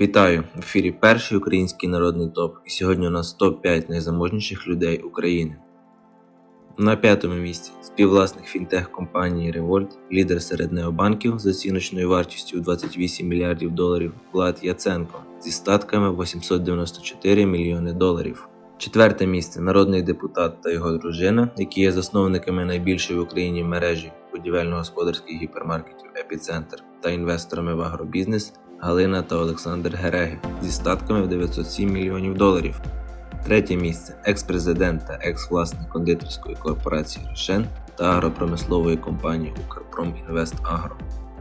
Вітаю! В ефірі перший український народний топ. І сьогодні у нас топ-5 найзаможніших людей України. На п'ятому місці співвласник фінтех компанії Revolt, лідер серед необанків з оціночною вартістю у 28 мільярдів доларів Влад Яценко зі статками 894 мільйони доларів. Четверте місце народний депутат та його дружина, які є засновниками найбільшої в Україні мережі будівельно-господарських гіпермаркетів Епіцентр та інвесторами в агробізнес Галина та Олександр Гереги зі статками в 907 мільйонів доларів. Третє місце екс-президент та екс-власник кондитерської корпорації Рошен та агропромислової компанії Укрпромінвестагро.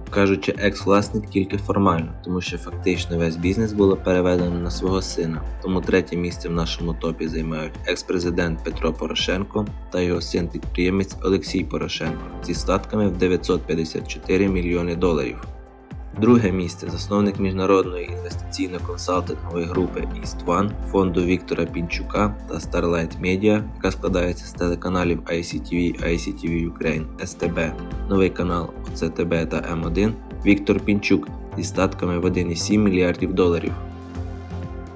Кажучи, екс-власник тільки формально, тому що фактично весь бізнес було переведено на свого сина. Тому третє місце в нашому топі займають екс-президент Петро Порошенко та його син підприємець Олексій Порошенко зі статками в 954 мільйони доларів. Друге місце засновник міжнародної інвестиційно-консалтингової групи East One, фонду Віктора Пінчука та Starlight Media, яка складається з телеканалів ICTV, ICTV Ukraine, СТБ, новий канал ОЦТБ та М1 Віктор Пінчук зі статками в 1,7 мільярдів доларів.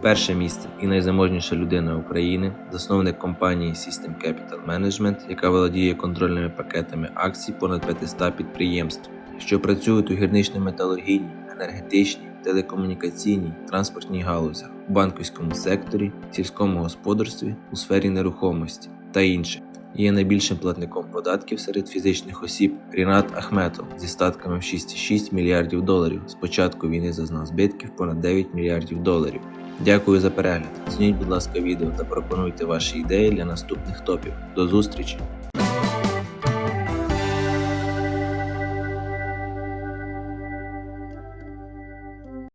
Перше місце і найзаможніша людина України, засновник компанії System Capital Management, яка володіє контрольними пакетами акцій понад 500 підприємств, що працюють у гірнично-металургійній, енергетичній, телекомунікаційній, транспортній галузях, у банківському секторі, сільському господарстві, у сфері нерухомості та інше. Є найбільшим платником податків серед фізичних осіб Рінат Ахметов зі статками в 6,6 мільярдів доларів. З початку війни зазнав збитків понад 9 мільярдів доларів. Дякую за перегляд. Оцініть, будь ласка, відео та пропонуйте ваші ідеї для наступних топів. До зустрічі!